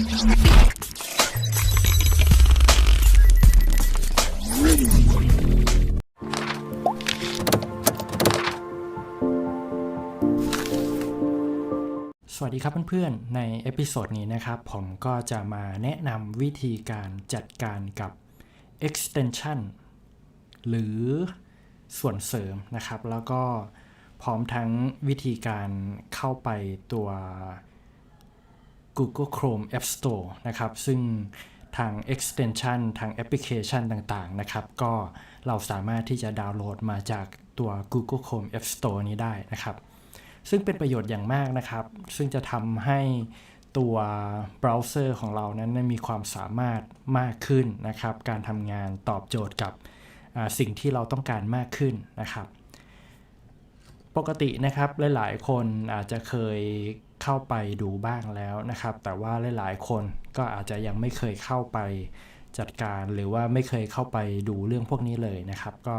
สวัสดีครับเพื่อนๆ ในเอพิโซดนี้นะครับ ผมก็จะมาแนะนำวิธีการจัดการกับ extension หรือส่วนเสริมนะครับ แล้วก็พร้อมทั้งวิธีการเข้าไปตัว Google Chrome App Store นะครับ ซึ่งทาง extension ทางแอปพลิเคชันต่างๆ นะครับ ก็เราสามารถที่จะดาวน์โหลดมาจากตัว Google Chrome App Store นี้ได้นะครับ ซึ่งเป็นประโยชน์อย่างมากนะครับ ซึ่งจะทำให้ตัวเบราว์เซอร์ของเรานั้นมีความสามารถมากขึ้นนะครับ การทำงานตอบโจทย์กับสิ่งที่เราต้องการมากขึ้นนะครับ ปกตินะครับหลายๆ คนอาจจะเคย เข้าไปดูบ้างแล้วนะครับ แต่ว่าหลาย ๆ คนก็อาจจะยังไม่เคยเข้าไปจัดการหรือว่าไม่เคยเข้าไปดูเรื่องพวกนี้เลยนะครับ ก็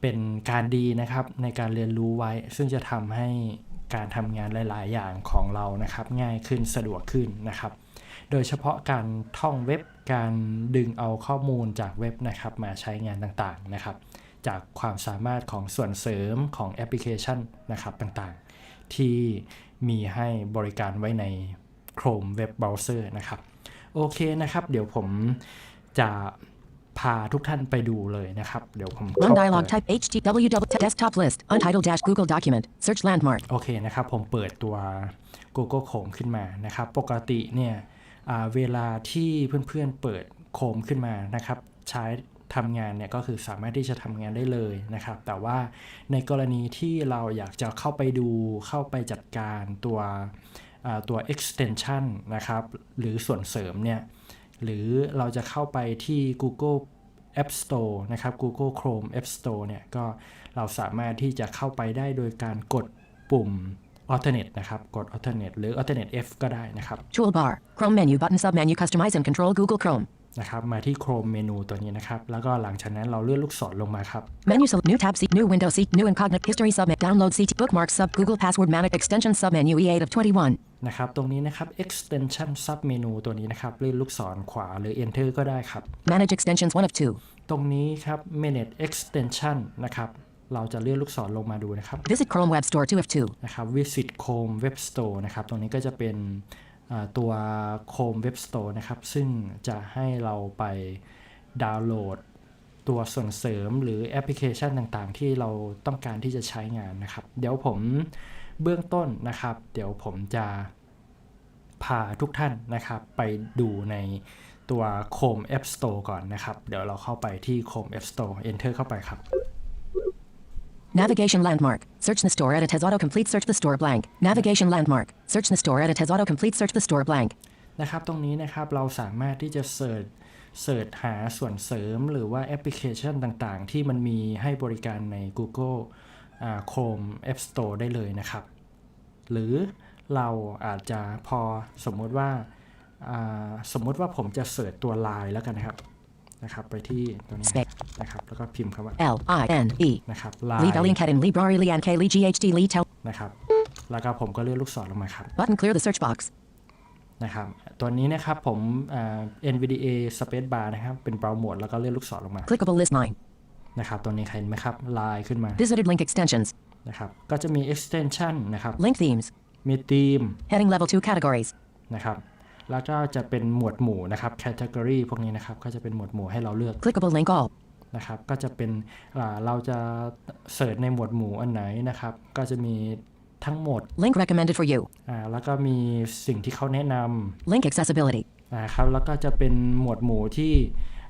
เป็นการดีนะครับในการเรียนรู้ไว้ ซึ่งจะทำให้การทำงานหลาย ๆ อย่างของเรานะครับ ง่ายขึ้นสะดวกขึ้นนะครับ โดยเฉพาะการท่องเว็บการดึงเอาข้อมูลจากเว็บนะครับ มาใช้งานต่างๆนะครับ จากความสามารถของส่วนเสริมของแอปพลิเคชันนะครับต่างๆ ที่ มีให้บริการไว้ใน Chrome Web Browser นะครับ โอเคนะครับ เดี๋ยวผมจะพาทุกท่านไปดูเลยนะครับ เดี๋ยวผม Run เข้า dialog ไป type HTWW desktop list untitled dash Google document search landmark โอเคนะครับ ผมเปิดตัว Google Chrome ขึ้นมานะครับ ปกติเนี่ยอ่าเวลาที่เพื่อนๆเปิด Chrome ขึ้นมานะครับ ใช้ ทำงานเนี่ยก็คือสามารถที่จะทำงานได้เลยนะครับ แต่ว่าในกรณีที่เราอยากจะเข้าไปดูเข้าไปจัดการตัวตัว extension นะครับ หรือส่วนเสริมเนี่ย หรือเราจะเข้าไปที่ Google App Store นะครับ Google Chrome App Store เนี่ย ก็เราสามารถที่จะเข้าไปได้โดยการกดปุ่ม alternate นะครับ กด alternate หรือ alternate F ก็ได้นะครับ toolbar Chrome menu button submenu customize and control Google Chrome นะครับมาที่ Chrome เมนูตัวนี้นะครับ แล้วก็หลังจากนั้นเราเลื่อนลูกศรลงมาครับ menu select new tab seat new window seat new incognito history submit download seat bookmark sub Google password manic extension submenu E8 of 21นะครับ ตรงนี้นะครับ extension sub เมนูตัวนี้นะครับเลื่อนลูกศรขวาหรือ enter ก็ได้ครับ manage extensions 1 of 2ตรงนี้ครับ manage extension นะครับเราจะเลื่อนลูกศรลงมาดูนะครับ visit Chrome web store 2 of 2 นะครับ Visit Chrome Web Store นะครับ ตรงนี้ก็จะเป็นอ่า ตัว Chrome Web Store นะครับ ซึ่งจะให้เราไปดาวน์โหลด ตัวส่วนเสริมหรือแอปพลิเคชันต่างๆ ที่เราต้องการที่จะใช้งานนะครับ เดี๋ยวผมเบื้องต้นนะครับ เดี๋ยวผมจะพาทุกท่านนะครับ ไปดูในตัว Chrome App Store ก่อนนะครับ เดี๋ยวเราเข้าไปที่ Chrome App Store Enter เข้าไปครับ navigation landmark search the store edit has autocomplete search the store blank navigation landmark search the store edit has autocomplete search the store blank นะครับ ตรงนี้นะครับเราสามารถที่จะเสิร์ชเสิร์ชหาส่วนเสริมหรือว่าแอปพลิเคชันต่างๆ ที่มันมีให้บริการใน Google Chrome App Store ได้เลยนะครับ หรือเราอาจจะพอสมมติว่าสมมติว่าผมจะเสิร์ชตัว Line แล้วกันนะครับ นะครับไปที่ตัวนี้ Space นะครับแล้วก็พิมพ์คำว่า L I N E นะครับ Lee Line Belling Kedin Lee Brari Lee An K Lee GHD Lee Tel นะครับแล้วก็ผมก็เลื่อนลูกศรลงมาครับ button clear the search box นะครับตัวนี้นะครับผมอ่า NVDA Space Bar นะครับเป็น Brown Mode แล้วก็เลื่อนลูกศรลงมา clickable list line นะครับตัวนี้ใครเห็นไหมครับลายขึ้นมา visited link extensions นะครับก็จะมี extension นะครับ link themes มีธีม heading level 2 categories นะครับ แล้วก็จะเป็นหมวดหมู่นะครับ category พวกนี้นะครับ ก็จะเป็นหมวดหมู่ให้เราเลือก clickable link all นะครับก็จะเป็นอ่าเราจะเสิร์ชในหมวดหมู่อันไหนนะครับ ก็จะมีทั้งหมด link recommended for you อ่าแล้วก็มีสิ่งที่เขาแนะน link accessibility ำนะครับแล้วก็จะเป็นหมวดหมู่ที่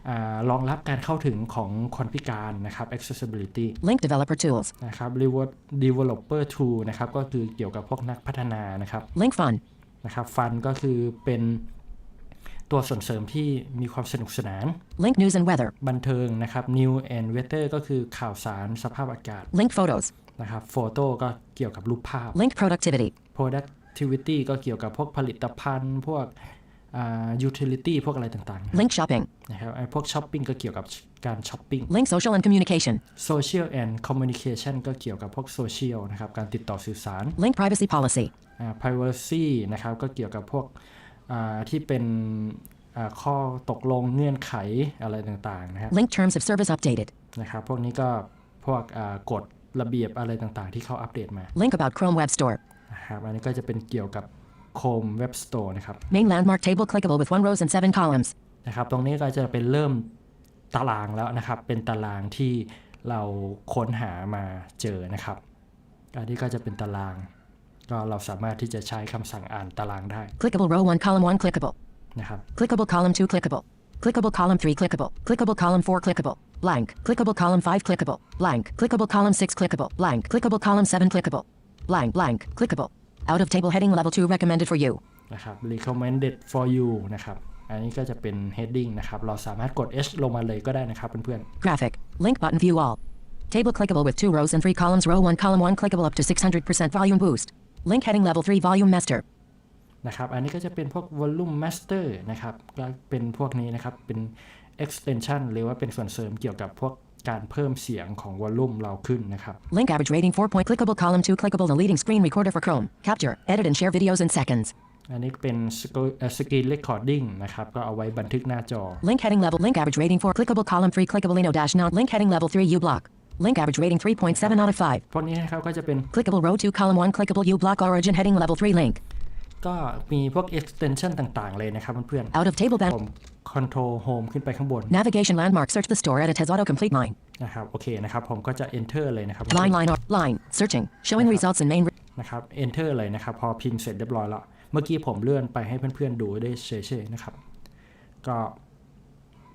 อ่ารองรับการเข้าถึงของคนพิการนะครับ accessibility link developer tools นะครับ reward developer tool นะครับ ก็คือเกี่ยวกับพวกนักพัฒนานะครับ link fun นะครับฟันก็คือเป็นตัวส่วนเสริมที่มีความสนุกสนาน link news and weather บันเทิงนะครับ New and Weather ก็คือข่าวสารสภาพอากาศ link photos นะครับ Photo ก็เกี่ยวกับรูปภาพ link productivity Productivity ก็เกี่ยวกับพวกผลิตภัณฑ์ พวกอ่า utility พวกอะไรต่าง link shopping ๆนะครับไอ้พวกช้อปปิ้งก็เกี่ยวกับ การช้อปปิ้ง link social and communication Social and Communication ก็เกี่ยวกับพวกโซเชียลนะครับ การติดต่อสื่อสาร link privacy policy อ่า privacy นะครับ ก็เกี่ยวกับพวกอ่าที่เป็นอ่าข้อตกลงเงื่อนไขอะไรต่าง ๆ นะครับ Link terms of service updated. นะครับ พวกนี้ก็พวกอ่ากฎระเบียบอะไรต่างๆ ที่เขาอัปเดตมา Link about Chrome Web Store. นะครับ อันนี้ก็จะเป็นเกี่ยวกับ Chrome Web Store นะครับ Main landmark table clickable with one rows and seven columns. นะครับ ตรงนี้ก็จะเป็นเริ่ม ตารางแล้วนะครับ เป็นตารางที่เราค้นหามาเจอนะครับอันนี้ก็จะเป็นตาราง ก็เราสามารถที่จะใช้คำสั่งอ่านตารางได้ Clickable row 1 column 1 clickable. นะครับ Clickable column 2 clickable. Clickable column 3 clickable. Clickable column 4 clickable. Blank. Clickable column 5 clickable. Blank. Clickable column 6 clickable. Blank. Clickable column 7 clickable. Blank. Blank. Clickable. Out of table heading level 2 recommended for you. นะครับ recommended for you นะครับ อันนี้ก็จะเป็น heading นะครับ เราสามารถกด H ลงมาเลยก็ได้นะครับเพื่อน Graphic. Link button view all. Table clickable with two rows and three columns. Row 1 column 1 clickable up to 600% volume boost. Link heading level 3 volume master. ๆนะครับอันนี้ก็จะเป็นพวก volume master นะครับก็เป็นพวกนี้นะครับเป็น extension หรือว่าเป็นส่วนเสริมเกี่ยวกับพวกการเพิ่มเสียงของ volume เราขึ้นนะครับ Link average rating 4 point clickable column 2 clickable the leading screen recorder for Chrome. Capture, edit and share videos in seconds. อันนี้เป็นสกรีนเรคคอร์ดิ้งนะครับ ก็เอาไว้บันทึกหน้าจอ Link heading level link average rating 4 clickable column 3 clickable ino dash now link heading level 3 u block. Link average rating 3.7 out of 5. พวกนี้นะครับก็จะเป็น Clickable row 2 column 1 clickable u block origin heading level 3 link. ก็มีพวก extension ต่าง ๆ เลยนะครับเพื่อน Out of table ๆ band ผม control home ขึ้นไปข้างบน navigation landmark search the store edit has autocomplete line. นะครับ โอเคนะครับ ผมก็จะ enter เลยนะครับ Line line or line searching showing results in main re- นะครับ enter เลยนะครับ พอพิมพ์เสร็จเรียบร้อยแล้วเมื่อกี้ผมเลื่อนไปให้เพื่อนๆดูได้เฉยๆนะครับ ก็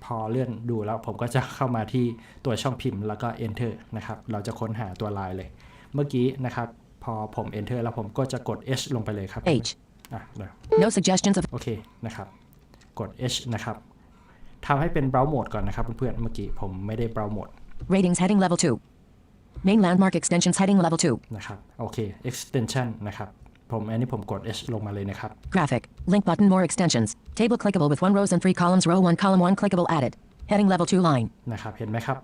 พอเลื่อนดูแล้วผมก็จะเข้ามาที่ตัวช่องพิมพ์แล้วก็ enter นะครับ เราจะค้นหาตัวลายเลย เมื่อกี้นะครับ พอผม enter แล้วผมก็จะกด h ลงไปเลยครับ H. อะเดี๋ยว No suggestions of โอเคนะครับ กด H นะครับทำให้เป็น browse mode ก่อนนะครับเพื่อนๆ เมื่อกี้ผมไม่ได้ browse mode ratings heading level 2. Main landmark extensions heading level 2. นะครับ โอเค extension นะครับ ผมอันนี้ผมกด H ลงมาเลยนะครับ Graphic. Link button more extensions. Table clickable with one rows and three columns. Row 1 column 1 clickable added. Heading level 2 line. นะครับเห็นไหมครับ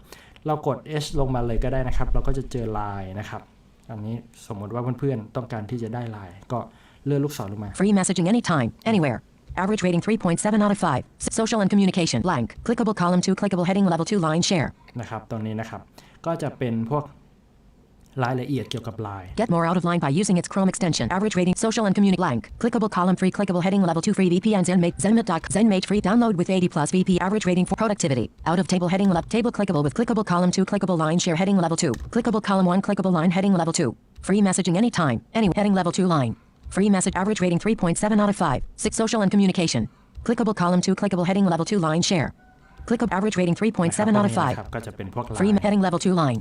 เรากด H ลงมาเลยก็ได้นะครับ เราก็จะเจอลายนะครับ อันนี้สมมติว่าเพื่อนๆต้องการที่จะได้ลาย ก็เลื่อนลูกศรลงมา Free messaging anytime, anywhere. Average rating 3.7 out of 5. S- Social and communication. Blank. Clickable column 2 clickable heading level 2 line share. นะครับตรงนี้นะครับ ก็จะเป็นพวก รายละเอียดเกี่ยวกับลาย Get more out of line by using its Chrome extension. Average rating social and community blank. Clickable column 3 clickable heading level 2 free VPN Zenmate Zenmate Zenmate free download with 80 plus VP average rating for productivity. Out of table heading level table clickable with clickable column 2 clickable line share heading level 2. Clickable column 1 clickable line heading level 2. Free messaging anytime. Any heading level 2 line. Free message average rating 3.7 out of 5. 6 social and communication. Clickable column 2 clickable heading level 2 line share. Clickable average rating 3.7 out of 5. นะครับก็จะเป็นพวกลาย Free heading level 2 line.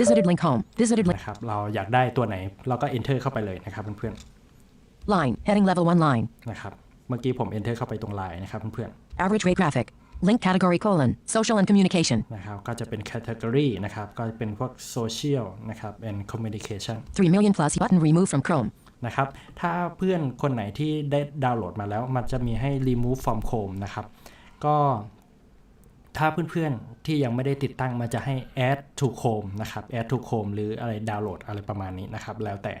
Visited link home. Visited link นะครับเราอยากได้ตัวไหนเราก็ enter เข้าไปเลยนะครับเพื่อน line. Heading level 1 line. ๆนะครับเมื่อกี้ผม enter เข้าไปตรงลายนะครับเพื่อน Average rate graphic. Link category colon. Social and communication. ๆนะครับก็จะเป็น category นะครับก็จะเป็นพวก social นะครับ and communication 3 million plus button remove from Chrome. นะครับถ้าเพื่อนคนไหนที่ได้ดาวน์โหลดมาแล้ว มันจะมีให้ remove from Chrome นะครับก็ ถ้าเพื่อนๆ ที่ยังไม่ได้ติดตั้งมันจะให้ add to Chrome นะครับ add to Chrome หรืออะไรดาวน์โหลดอะไรประมาณนี้นะครับ แล้วแต่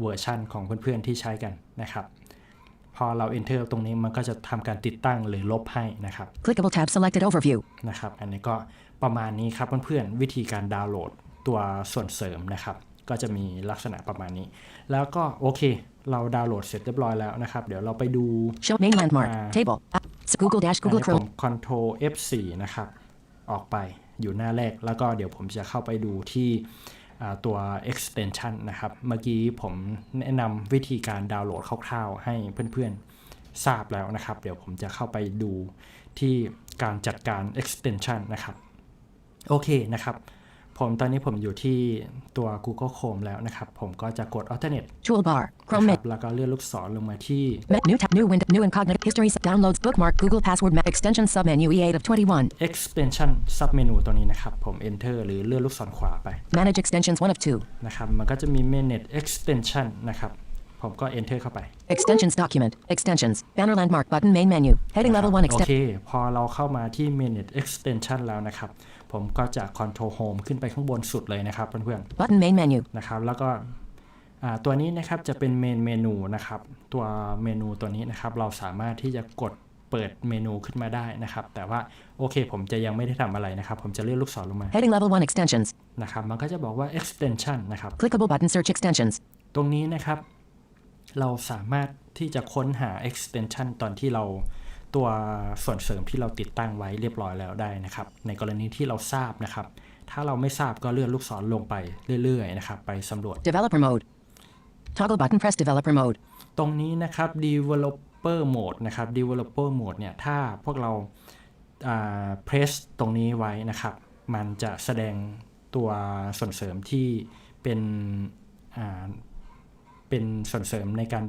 เวอร์ชันของเพื่อนๆ ที่ใช้กันนะครับพอเรา enter ตรงนี้มันก็จะทำการติดตั้งหรือลบให้นะครับ Clickable tab selected overview. นะครับ อันนี้ก็ประมาณนี้ครับเพื่อนๆ วิธีการดาวน์โหลดตัวส่วนเสริมนะครับ ก็จะมีลักษณะประมาณนี้ แล้วก็โอเค เราดาวน์โหลดเสร็จเรียบร้อยแล้วนะครับ เดี๋ยวเราไปดู Show main landmark. Ah. Table. App. S- Google dash อัน Google นี้ผม Chrome. Ctrl F4 นะครับ ออกไปอยู่หน้าแรก แล้วก็เดี๋ยวผมจะเข้าไปดูที่อ่าตัว extension นะครับ เมื่อกี้ผมแนะนำวิธีการดาวน์โหลดคร่าวๆ ให้เพื่อนๆ ทราบแล้วนะครับ เดี๋ยวผมจะเข้าไปดูที่การจัดการ extension นะครับ โอเคนะครับ ผมตอนนี้ผมอยู่ที่ตัว Google Chrome แล้วนะครับ ผมก็จะกด alternate Toolbar. นะ Chrome ค menu. รับแล้วก็เลื่อนลูกศรลงมาที่ Met new tab. New window. New incognito. History. s- Downloads. Bookmark. Google password. Map extension submenu. E8 of 21. extension sub menu ตัวนี้นะครับ ผม enter หรือเลื่อนลูกศรขวาไป Manage extensions 1 of 2. นะครับ มันก็จะมี manage extension นะครับ ผมก็ enter เข้าไป Extensions document. Extensions. Banner landmark button. Main menu. Heading level 1โอ extension. เค พอเราเข้ามาที่ manage extension แล้วนะครับ ผมก็จะ control home ขึ้นไปข้างบนสุดเลยนะครับเพื่อน Button main menu. ๆนะครับ แล้วก็อ่าตัวนี้นะครับจะเป็นเมนเมนูนะครับ ตัวเมนูตัวนี้นะครับ เราสามารถที่จะกดเปิดเมนูขึ้นมาได้นะครับ แต่ว่าโอเค ผมจะยังไม่ได้ทำอะไรนะครับ ผมจะเลื่อนลูกศรลงมา Heading level 1 extensions. นะครับ มันก็จะบอกว่า extension นะครับ Clickable button search extensions. ตรงนี้นะครับ เราสามารถที่จะค้นหา extension ตอนที่เราตัวส่วนเสริมที่เราติดตั้งไว้เรียบร้อยแล้วได้นะครับ ในกรณีที่เราทราบนะครับ ถ้าเราไม่ทราบก็เลื่อนลูกศรลงไปเรื่อยๆนะครับ ไปสำรวจ Developer mode. Toggle button press developer mode. ตรงนี้นะครับ developer mode นะครับ developer mode เนี่ย ถ้าพวกเราอ่า press ตรงนี้ไว้นะครับ มันจะแสดงตัวส่วนเสริมที่เป็นอ่า เป็นส่วนเสริมในการ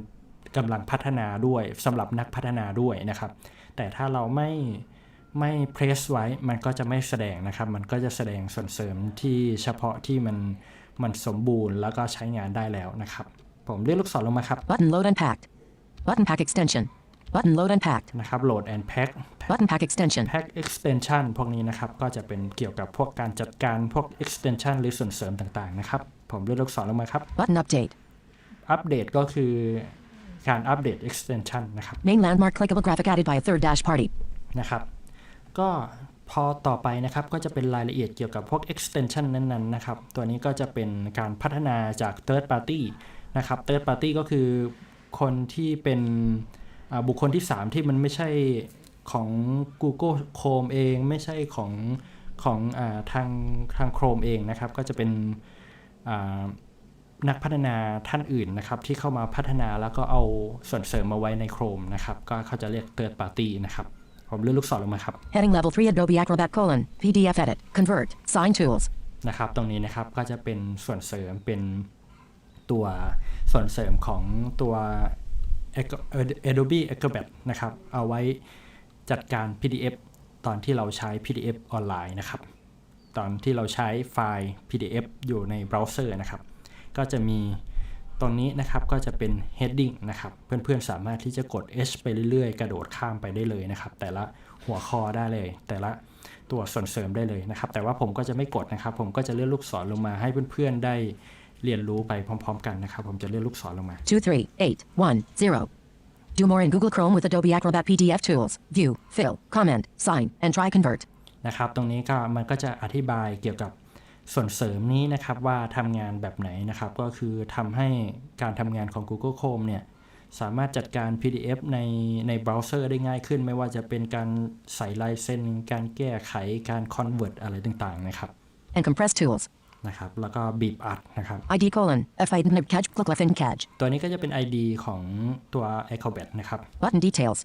กำลังพัฒนาด้วยสำหรับนักพัฒนาด้วยนะครับ แต่ถ้าเราไม่ไม่ press ไว้มันก็จะไม่แสดงนะครับ มันก็จะแสดงส่วนเสริมที่เฉพาะที่มันมันสมบูรณ์แล้วก็ใช้งานได้แล้วนะครับ ผมเลื่อนลูกศรลงมาครับ Button load unpacked. Button pack extension. Button load unpacked. นะครับ load and pack Button pack extension. pack extension พวกนี้นะครับ ก็จะเป็นเกี่ยวกับพวกการจัดการพวก extension หรือส่วนเสริมต่างๆนะครับ ผมเลื่อนลูกศรลงมาครับ Button update. อัปเดตก็คือการอัปเดต extension นะครับ Main landmark clickable graphic added by a third dash party. นะครับ ก็พอต่อไปนะครับก็จะเป็นรายละเอียดเกี่ยวกับพวก extension นั้นๆนะครับ ตัวนี้ก็จะเป็นการพัฒนาจาก third party นะครับ third party ก็คือคนที่เป็นอ่าบุคคลที่ 3 ที่มันไม่ใช่ของ Google Chrome เอง ไม่ใช่ของของอาทางทาง Chrome เองนะครับ ก็จะเป็นอ่า นักพัฒนาท่านอื่นนะครับ ที่เข้ามาพัฒนาแล้วก็เอาส่วนเสริมมาไว้ใน Chrome นะครับ ก็เขาจะเรียก third party นะครับผมเลื่อนลูกศรลงมาครับ Heading level 3 Adobe Acrobat colon. PDF edit. Convert. Sign tools. นะครับ ตรงนี้นะครับก็จะเป็นส่วนเสริมเป็นตัวส่วนเสริมของตัว Adobe Acrobat นะครับ เอาไว้จัดการ PDF ตอนที่เราใช้ PDF ออนไลน์นะครับ ตอนที่เราใช้ไฟล์ PDF อยู่ในเบราว์เซอร์นะครับ ก็จะมีตรงนี้นะครับก็จะเป็น heading นะครับ เพื่อนๆสามารถที่จะกด H ไปเรื่อยๆ กระโดดข้ามไปได้เลยนะครับ แต่ละหัวข้อได้เลย แต่ละตัวส่วนเสริมได้เลยนะครับ แต่ว่าผมก็จะไม่กดนะครับ ผมก็จะเลื่อนลูกศรลงมาให้เพื่อนๆได้เรียนรู้ไปพร้อมๆ กันนะครับ ผมจะเลื่อนลูกศรลงมา2 3 8 1 0. Do more in Google Chrome with Adobe Acrobat PDF tools. View, fill, comment, sign, and try convert. นะครับ ตรงนี้ก็มันก็จะอธิบายเกี่ยวกับ ส่วนเสริมนี้นะครับว่าทำงานแบบไหนนะครับ ก็คือทำให้การทำงานของ Google Chrome เนี่ยสามารถจัดการ PDF ในในเบราว์เซอร์ได้ง่ายขึ้น ไม่ว่าจะเป็นการใส่ลายเส้น การแก้ไขการ convert อะไรต่างๆนะครับ And compress tools. นะครับแล้วก็บีบอัดนะครับ ID colon. F I N catch click left in catch. ตัวนี้ก็จะเป็น ID ของตัว Acrobat นะครับ Button details.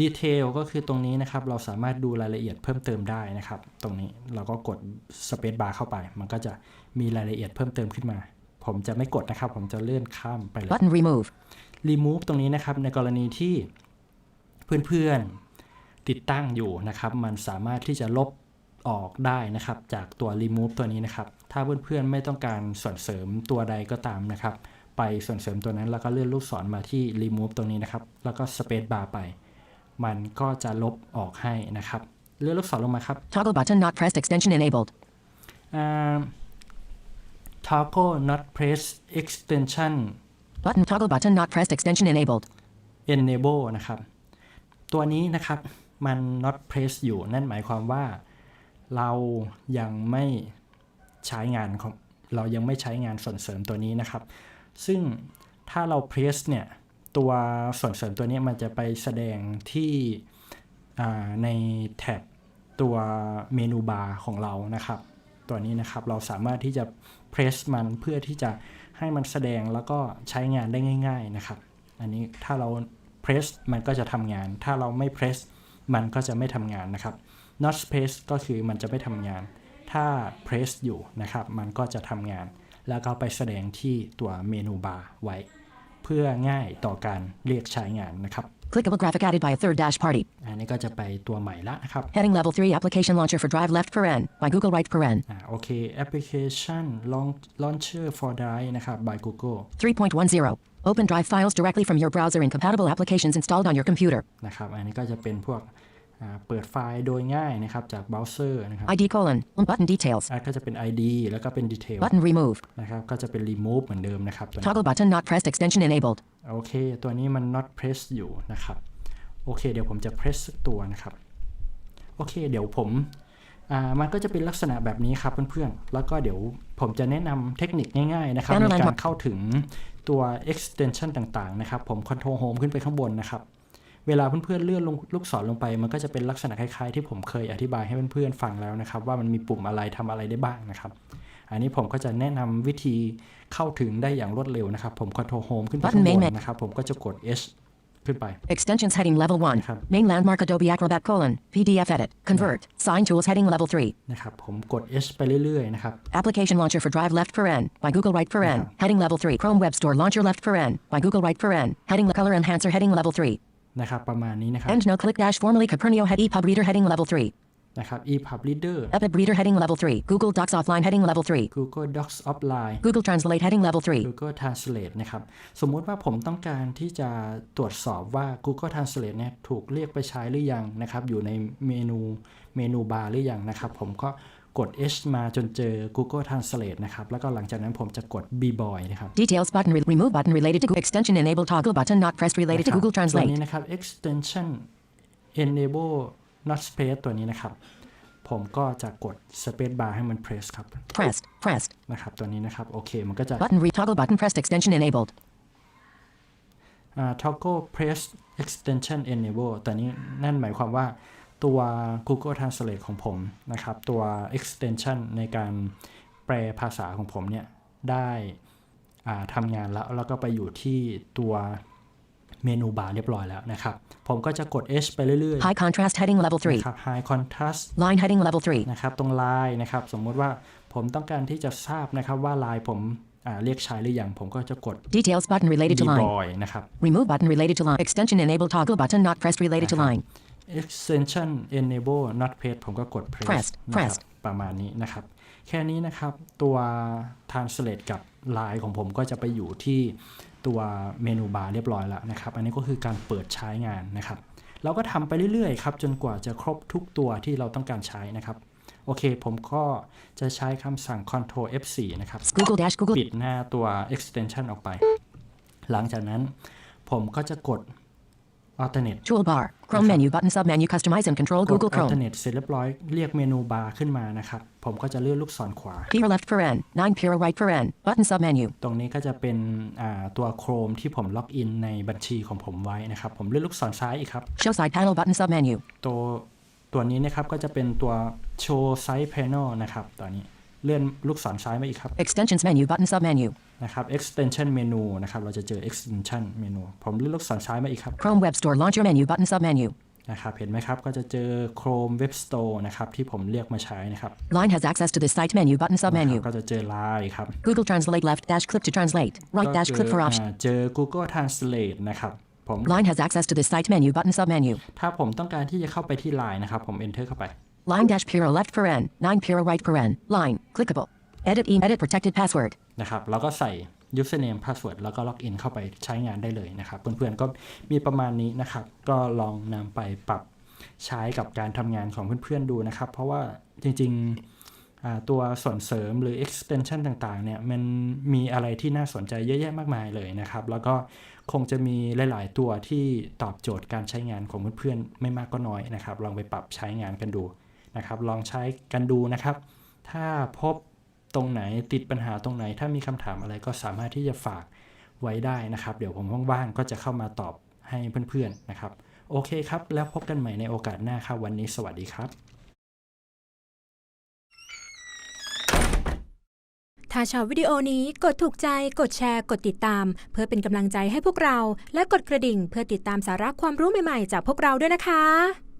ดีเทลก็คือตรงนี้นะครับ เราสามารถดูรายละเอียดเพิ่มเติมได้นะครับ ตรงนี้เราก็กด Space Bar เข้าไป มันก็จะมีรายละเอียดเพิ่มเติมขึ้นมา ผมจะไม่กดนะครับ ผมจะเลื่อนข้ามไปเลย Button remove. remove ตรงนี้นะครับ ในกรณีที่เพื่อนๆติดตั้งอยู่นะครับ มันสามารถที่จะลบออกได้นะครับ จากตัว remove ตัวนี้นะครับ ถ้าเพื่อนๆไม่ต้องการส่วนเสริมตัวใดก็ตามนะครับ ไปส่วนเสริมตัวนั้นแล้วก็เลื่อนลูกศรมาที่ remove ตรงนี้นะครับ แล้วก็ space bar ไป มันก็จะลบออกให้นะครับ เลื่อนลูกศรลงมาครับ Toggle button not pressed extension enabled. อ่า toggle not press extension Button toggle button not pressed extension enabled. enable นะครับ ตัวนี้นะครับมัน not press อยู่นั่นหมายความว่าเรายังไม่ใช้งานของเรายังไม่ใช้งานส่วนเสริมตัวนี้นะครับ ซึ่งถ้าเรา press เนี่ย ตัวส่วนเสริมตัวนี้มันจะไปแสดงที่ในแท็บตัวเมนูบาร์ของเรานะครับ ตัวนี้นะครับเราสามารถที่จะ press มันเพื่อที่จะให้มันแสดงแล้วก็ใช้งานได้ง่าย ๆนะครับ อันนี้ถ้าเรา press มันก็จะทำงาน ถ้าเราไม่ press มันก็จะไม่ทำงานนะครับ not press ก็คือมันจะไม่ทำงาน ถ้า press อยู่นะครับ มันก็จะทำงาน แล้วก็ไปแสดงที่ตัวเมนูบาร์ไว้ เพื่อง่ายต่อการเรียกใช้งานนะครับ Clickable graphic added by a third dash party. อันนี้ก็จะไปตัวใหม่ละนะครับ Heading level 3 application launcher for drive left paren by Google right paren. อ่าโอเค application launch- launcher for drive นะครับ by Google 3.10. Open drive files directly from your browser in compatible applications installed on your computer. นะครับ อันนี้ก็จะเป็นพวกอ่า เปิดไฟล์โดยง่ายนะครับจากเบราว์เซอร์นะครับ ID colon. Button details. อ่าก็จะเป็น ID แล้วก็เป็น Detail Button remove. นะครับก็จะเป็น Remove เหมือนเดิมนะครับตัวนี้ Toggle button not pressed extension enabled. โอเค ตัวนี้มัน not press อยู่นะครับ โอเค เดี๋ยวผมจะ press สักตัวนะครับ โอเค เดี๋ยวผมอ่ามันก็จะเป็นลักษณะแบบนี้ครับเพื่อนๆ แล้วก็เดี๋ยวผมจะแนะนำเทคนิคง่ายๆนะครับ Banner ใน line การเข้าถึงตัว extension ต่างๆนะครับ ผม control home ขึ้นไปข้างบนนะครับ เวลาเพื่อนๆเลื่อนลงลูกศรลงไป มันก็จะเป็นลักษณะคล้ายๆ ที่ผมเคยอธิบายให้เพื่อนๆฟังแล้วนะครับ ว่ามันมีปุ่มอะไรทำอะไรได้บ้างนะครับ อันนี้ผมก็จะแนะนำวิธีเข้าถึงได้อย่างรวดเร็วนะครับ ผม control home ขึ้นไป Button ข้างบ main น menu นะครับผมก็จะกด H ขึ้นไป Extensions heading level 1. ครับ. Main landmark Adobe Acrobat colon. PDF edit. Convert. Sign tools heading level 3. นะครับผมกด H ไปเรื่อยๆนะครับ Application launcher for Drive left for N by Google right for N. Yeah. Heading level 3. Chrome Web Store launcher left for N by Google right for N. Heading le- color enhancer heading level 3. นะครับประมาณนี้นะครับ End no click dash formerly Capernio head EPUB reader heading level 3. นะครับ ePub Reader EPUB reader heading level 3. Google Docs offline heading level 3. Google Docs Offline Google Translate heading level 3. Google Translate นะครับสมมุติว่าผมต้องการที่จะตรวจสอบว่า Google Translate เนี่ยถูกเรียกไปใช้หรือยังนะครับอยู่ในเมนูเมนูบาร์หรือยังนะครับผมก็ กด H มาจนเจอ Google Translate นะครับ แล้วก็หลังจากนั้นผมจะกด B boy นะครับ Details button re- remove button related to Google extension enable toggle button not pressed related to นะครับ Google ตัว Translate. นี้นะครับ extension enable not space ตัวนี้นะครับ ผมก็จะกด space bar ให้มัน press ครับ Pressed. Pressed. นะครับ ตัวนี้นะครับ โอเค มันก็จะ Button re- toggle button pressed extension enabled. อ่า toggle press extension enable แต่นี้นั่นหมายความว่า ตัว Google Translate ของผมนะครับ ตัว extension ในการแปลภาษาของผมเนี่ย ได้อ่าทำงานแล้ว แล้วก็ไปอยู่ที่ตัวเมนูบาร์เรียบร้อยแล้วนะครับ ผมก็จะกด H ไปเรื่อย High contrast heading level ๆ 3. นะครับ high contrast Line heading level 3. นะครับ ตรงลายนะครับ สมมุติว่าผมต้องการที่จะทราบนะครับว่าลายผมอ่าเรียกใช้หรือยัง ผมก็จะกด Details button related to B line. boy นะครับ Remove button related to line. Extension enable toggle button not pressed related to line. Extension enable not paste ผมก็กด press Pressed นะครับ pressed ประมาณนี้นะครับ แค่นี้นะครับตัว translate กับลายของผมก็จะไปอยู่ที่ตัวเมนูบาร์เรียบร้อยแล้วนะครับ อันนี้ก็คือการเปิดใช้งานนะครับ เราก็ทำไปเรื่อยๆครับจนกว่าจะครบทุกตัวที่เราต้องการใช้นะครับโอเค ผมก็จะใช้คำสั่ง Ctrl F4 นะครับ Google dash Google ปิดหน้าตัว extension ออกไป หลังจากนั้นผมก็จะกด alternate toolbar. Chrome menu button submenu customize and control กด Google Chrome. alternate เสร็จเรียบร้อยเรียกเมนูบาร์ขึ้นมานะครับ ผมก็จะเลื่อนลูกศรขวา Peer left for N. 9 peer right for N. Button submenu. ตรงนี้ก็จะเป็นอ่าตัว Chrome ที่ผมล็อกอินในบัญชีของผมไว้นะครับ ผมเลื่อนลูกศรซ้ายอีกครับ Show side panel button submenu. ตัวตัวนี้นะครับก็จะเป็นตัว show side panel นะครับตัวนี้ เลื่อนลูกศรซ้ายมาอีกครับ Extensions menu button submenu. นะครับ extension menu นะครับ เราจะเจอ extension menu ผมเลื่อนลูกศรซ้ายมาอีกครับ Chrome Web Store launcher menu button submenu. นะครับเห็นไหมครับ ก็จะเจอ Chrome Web Store นะครับ ที่ผมเรียกมาใช้นะครับ Line has access to this site menu button นะครับ submenu. ก็จะเจอ Line ครับ Google Translate left dash click to translate. Right ก็ dash เจ click อ for option. อ่าเจอ Google Translate นะครับผม Line has access to this site menu button submenu. ถ้าผมต้องการที่จะเข้าไปที่ Line นะครับ ผม Enter เข้าไป Line dash peer left for N. 9 peer right for N. Line. Clickable. Edit e edit protected password. นะครับเราก็ใส่ username password แล้วก็ล็อกอินเข้าไปใช้งานได้เลยนะครับ เพื่อนๆ ก็มีประมาณนี้นะครับ ก็ลองนำไปปรับใช้กับการทำงานของเพื่อนๆ ดูนะครับ เพราะว่าจริงๆ ตัวส่วนเสริมหรือ extension ต่างๆ เนี่ย มันมีอะไรที่น่าสนใจเยอะแยะมากมายเลยนะครับ แล้วก็คงจะมีหลาย ๆ ตัวที่ตอบโจทย์การใช้งานของเพื่อนๆ ไม่มากก็น้อยนะครับ ลองไปปรับใช้งานกันดู นะครับ ลองใช้กันดูนะครับ ถ้าพบตรงไหนติดปัญหาตรงไหน ถ้ามีคำถามอะไรก็สามารถที่จะฝากไว้ได้นะครับ เดี๋ยวผมว่างๆก็จะเข้ามาตอบให้เพื่อนๆนะครับ โอเคครับ แล้วพบกันใหม่ในโอกาสหน้าครับวันนี้สวัสดีครับ ถ้าชอบวิดีโอนี้กดถูกใจ กดแชร์ กดติดตาม เพื่อเป็นกำลังใจให้พวกเรา และกดกระดิ่งเพื่อติดตามสาระความรู้ใหม่ๆ จากพวกเราด้วยนะคะ